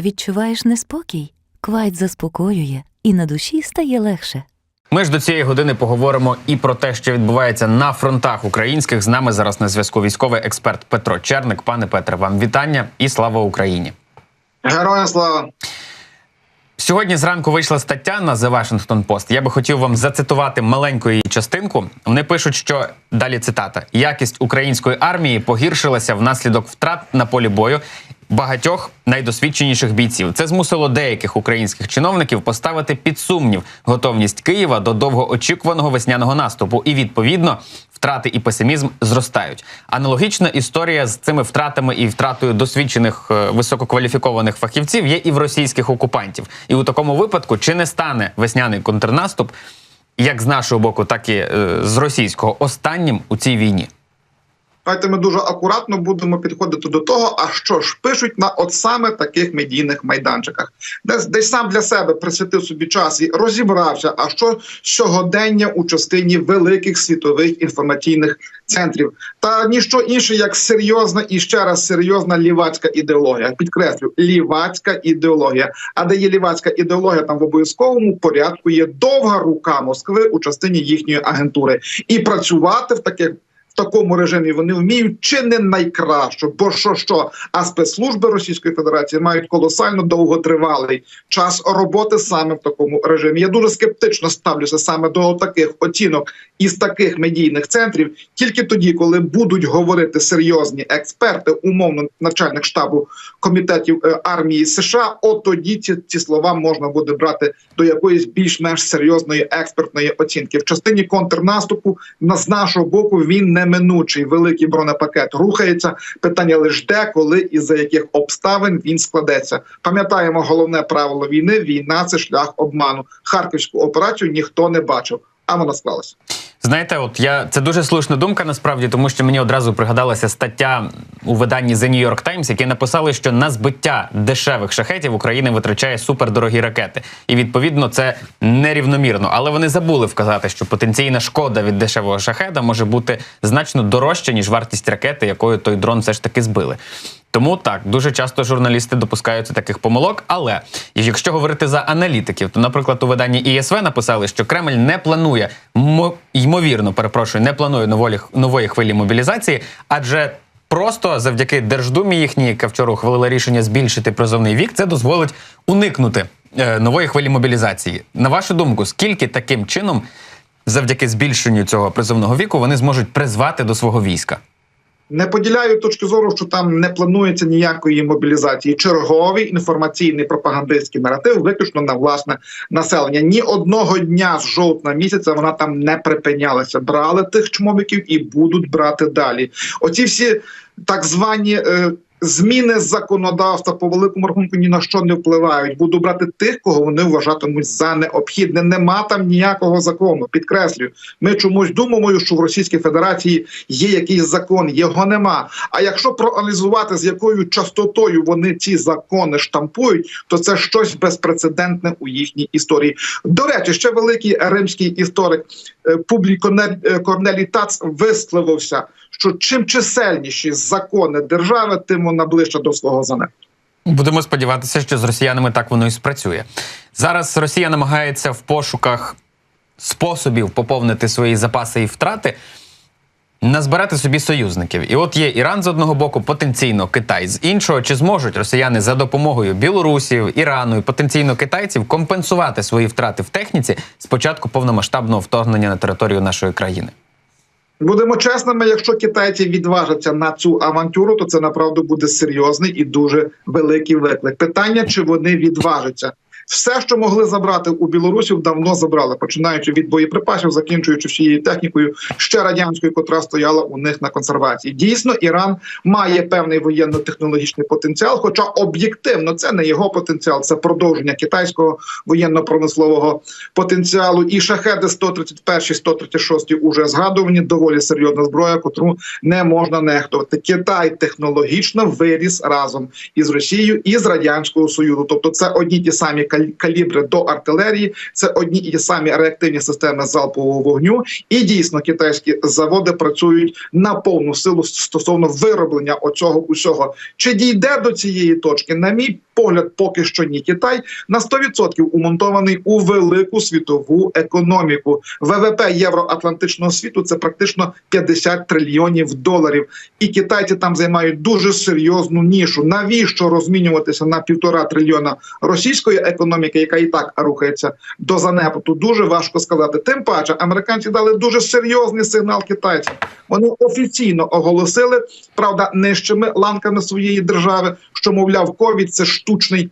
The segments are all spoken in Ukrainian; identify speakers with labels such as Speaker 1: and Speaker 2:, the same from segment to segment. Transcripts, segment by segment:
Speaker 1: Відчуваєш неспокій? Квайт заспокоює, і на душі стає легше.
Speaker 2: Ми ж до цієї години поговоримо і про те, що відбувається на фронтах українських. З нами зараз на зв'язку військовий експерт Петро Черник. Пане Петре, вам вітання і слава Україні.
Speaker 3: Героям слава!
Speaker 2: Сьогодні зранку вийшла стаття на The Washington Post. Я би хотів вам зацитувати маленьку її частинку. Вони пишуть, що далі цитата: якість української армії погіршилася внаслідок втрат на полі бою багатьох найдосвідченіших бійців. Це змусило деяких українських чиновників поставити під сумнів готовність Києва до довгоочікуваного весняного наступу, і відповідно втрати і песимізм зростають. Аналогічна історія з цими втратами і втратою досвідчених е, висококваліфікованих фахівців є і в російських окупантів. І у такому випадку чи не стане весняний контрнаступ, як з нашого боку, так і е, з російського, останнім у цій війні.
Speaker 3: Давайте ми дуже акуратно будемо підходити до того, а що ж пишуть на от саме таких медійних майданчиках, десь десь сам для себе присвятив собі час і розібрався, а що сьогодення у частині великих світових інформаційних центрів, та ніщо інше, як серйозна і ще раз серйозна лівацька ідеологія. Підкреслю, лівацька ідеологія. А де є лівацька ідеологія, там в обов'язковому порядку є довга рука Москви у частині їхньої агентури, і працювати в таких. Такому режимі вони вміють чи не найкраще, бо що що, а спецслужби Російської Федерації мають колосально довготривалий час роботи саме в такому режимі. Я дуже скептично ставлюся саме до таких оцінок із таких медійних центрів, тільки тоді, коли будуть говорити серйозні експерти, умовно начальник штабу комітетів е, армії США. От тоді ці, ці слова можна буде брати до якоїсь більш-менш серйозної експертної оцінки в частині контрнаступу. З нашого боку він неминучий великий бронепакет рухається. Питання лише де, коли і за яких обставин він складеться. Пам'ятаємо головне правило війни: війна це шлях обману. Харківську операцію ніхто не бачив, а вона склалася.
Speaker 2: Знаєте, от я це дуже слушна думка насправді, тому що мені одразу пригадалася стаття у виданні The New York Times, які написали, що на збиття дешевих шахетів Україна витрачає супердорогі ракети, і відповідно це нерівномірно. Але вони забули вказати, що потенційна шкода від дешевого шахеда може бути значно дорожча ніж вартість ракети, якою той дрон все ж таки збили. Тому так дуже часто журналісти допускаються таких помилок. Але якщо говорити за аналітиків, то, наприклад, у виданні ІСВ написали, що Кремль не планує ймовірно, перепрошую, не планує нової, нової хвилі мобілізації, адже просто завдяки Держдумі їхній, яка вчора ухвалила рішення збільшити призовний вік, це дозволить уникнути е, нової хвилі мобілізації. На вашу думку, скільки таким чином, завдяки збільшенню цього призовного віку, вони зможуть призвати до свого війська?
Speaker 3: Не поділяю точки зору, що там не планується ніякої мобілізації. Черговий інформаційний пропагандистський наратив виключно на власне населення. Ні одного дня з жовтня місяця вона там не припинялася. Брали тих чмовиків і будуть брати далі. Оці всі так звані. Е, Зміни законодавства по великому рахунку ні на що не впливають. Буду брати тих, кого вони вважатимуть за необхідне. Нема там ніякого закону. Підкреслюю, ми чомусь думаємо, що в Російській Федерації є якийсь закон. Його нема. А якщо проаналізувати з якою частотою вони ці закони штампують, то це щось безпрецедентне у їхній історії. До речі, ще великий римський історик е, Публій е, Корнелій Тац висловився, що чим чисельніші закони держави, тим вона ближче до свого занепаду.
Speaker 2: Будемо сподіватися, що з росіянами так воно і спрацює. Зараз Росія намагається в пошуках способів поповнити свої запаси і втрати. Назбирати собі союзників, і от є Іран з одного боку, потенційно Китай з іншого. Чи зможуть росіяни за допомогою Білорусів, Ірану і потенційно китайців компенсувати свої втрати в техніці з початку повномасштабного вторгнення на територію нашої країни?
Speaker 3: Будемо чесними, якщо китайці відважаться на цю авантюру, то це направду буде серйозний і дуже великий виклик. Питання, чи вони відважаться. Все, що могли забрати у білорусів, давно забрали, починаючи від боєприпасів, закінчуючи всією технікою ще радянською, котра стояла у них на консервації. Дійсно, Іран має певний воєнно-технологічний потенціал, хоча об'єктивно це не його потенціал, це продовження китайського воєнно-промислового потенціалу. І шахеди 131, 136 уже згадувані. Доволі серйозна зброя, котру не можна нехтувати. Китай технологічно виріс разом із Росією і з радянського союзу. Тобто, це одні ті самі калібри до артилерії, це одні і самі реактивні системи залпового вогню. І дійсно китайські заводи працюють на повну силу стосовно вироблення оцього усього. Чи дійде до цієї точки? На мій погляд, поки що ні. Китай на 100% умонтований у велику світову економіку. ВВП євроатлантичного світу це практично 50 трильйонів доларів. І китайці там займають дуже серйозну нішу. Навіщо розмінюватися на півтора трильйона російської економіки, яка і так рухається до занепаду? Дуже важко сказати. Тим паче, американці дали дуже серйозний сигнал китайцям. Вони офіційно оголосили, правда, нижчими ланками своєї держави, що мовляв, ковід це штучний,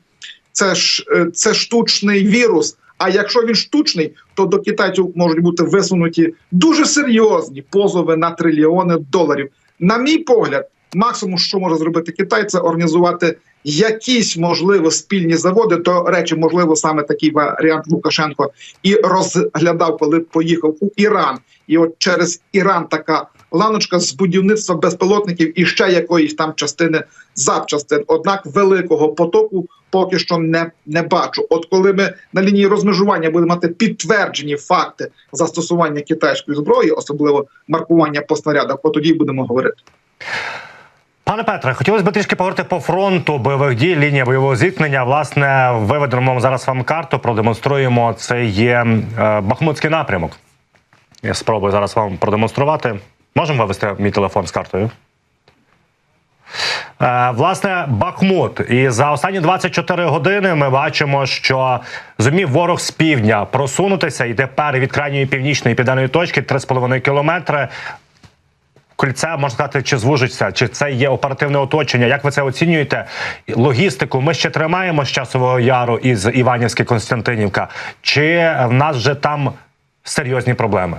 Speaker 3: це ж е, це штучний вірус. А якщо він штучний, то до китайців можуть бути висунуті дуже серйозні позови на трильйони доларів. На мій погляд, максимум, що може зробити Китай, це організувати якісь можливо спільні заводи. До речі, можливо, саме такий варіант Лукашенко і розглядав, коли поїхав у Іран. І от через Іран така ланочка з будівництва безпілотників і ще якоїсь там частини запчастин. Однак великого потоку поки що не, не бачу. От коли ми на лінії розмежування будемо мати підтверджені факти застосування китайської зброї, особливо маркування по снарядах, от тоді будемо говорити.
Speaker 4: Пане Петре, хотілося б трішки поговорити по фронту бойових дій, лінія бойового зіткнення. Власне, виведемо зараз вам карту, продемонструємо. Це є е, Бахмутський напрямок. Я спробую зараз вам продемонструвати. Можемо вивести мій телефон з картою? Е, Власне, Бахмут. І за останні 24 години ми бачимо, що зумів ворог з півдня просунутися. І тепер від крайньої північної і південної точки 3,5 кілометри. Кольце можна сказати, чи звужиться, чи це є оперативне оточення? Як ви це оцінюєте? Логістику ми ще тримаємо з часового яру із Іванівська Константинівка, чи в нас вже там серйозні проблеми?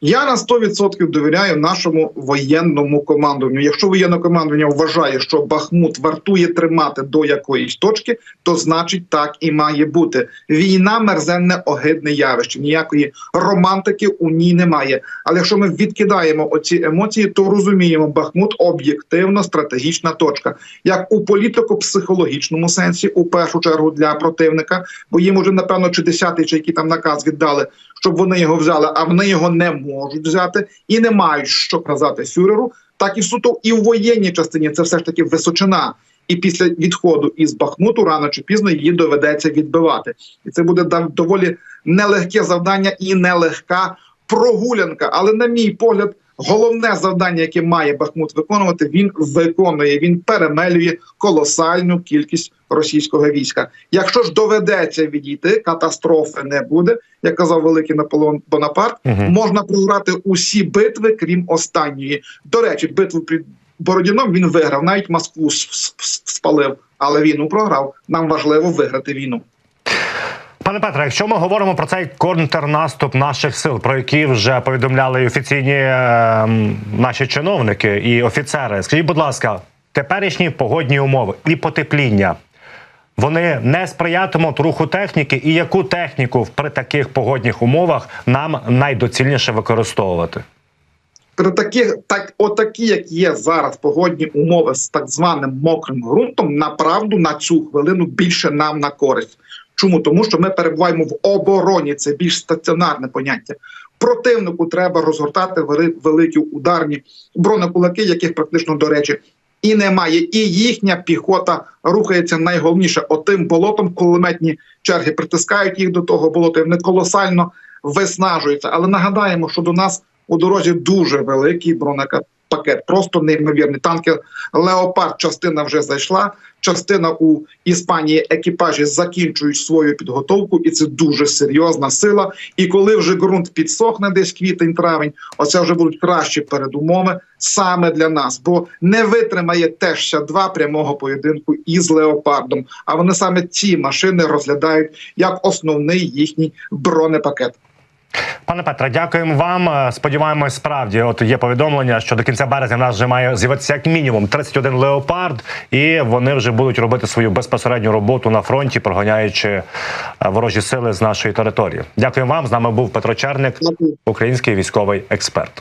Speaker 3: Я на 100% довіряю нашому воєнному командуванню. Якщо воєнне командування вважає, що Бахмут вартує тримати до якоїсь точки, то значить так і має бути. Війна мерзенне огидне явище. Ніякої романтики у ній немає. Але якщо ми відкидаємо оці емоції, то розуміємо, Бахмут об'єктивно стратегічна точка, як у політико-психологічному сенсі, у першу чергу для противника, бо їм уже напевно чи десятий, чи який там наказ віддали, щоб вони його взяли, а вони його не можуть взяти і не мають що казати Сюреру, Так і суто і в воєнній частині це все ж таки височина. І після відходу із Бахмуту рано чи пізно її доведеться відбивати, і це буде доволі нелегке завдання і нелегка прогулянка. Але, на мій погляд, головне завдання, яке має Бахмут виконувати, він виконує. Він перемелює колосальну кількість російського війська. Якщо ж доведеться відійти, катастрофи не буде, як казав великий Наполеон Бонапарт.
Speaker 4: Мгм.
Speaker 3: Можна програти усі битви, крім останньої. До речі, битву під Бородіном він виграв, навіть Москву спалив, але війну програв. Нам важливо виграти війну.
Speaker 4: Пане Петре, якщо ми говоримо про цей контрнаступ наших сил, про який вже повідомляли офіційні е, наші чиновники і офіцери, скажіть, будь ласка, теперішні погодні умови і потепління. Вони не сприятимуть руху техніки, і яку техніку при таких погодних умовах нам найдоцільніше використовувати?
Speaker 3: При таких, так, отакі, як є зараз погодні умови з так званим мокрим ґрунтом, направду на цю хвилину більше нам на користь. Чому? Тому що ми перебуваємо в обороні, це більш стаціонарне поняття. Противнику треба розгортати великі ударні бронекулаки, яких практично до речі. І немає, і їхня піхота рухається найголовніше отим болотом. Кулеметні черги притискають їх до того болота. Вони колосально виснажуються. Але нагадаємо, що до нас у дорозі дуже великий бронепакет, просто неймовірний. Танки Леопард частина вже зайшла. Частина у Іспанії екіпажі закінчують свою підготовку, і це дуже серйозна сила. І коли вже ґрунт підсохне, десь квітень-травень, оце вже будуть кращі передумови саме для нас, бо не витримає Т-62 прямого поєдинку із леопардом. А вони саме ці машини розглядають як основний їхній бронепакет.
Speaker 4: Пане Петре, дякуємо вам. Е, Сподіваємось, справді, от є повідомлення, що до кінця березня в нас вже має з'явитися як мінімум 31 леопард, і вони вже будуть робити свою безпосередню роботу на фронті, проганяючи е, ворожі сили з нашої території. Дякуємо вам. З нами був Петро Черник, український військовий експерт.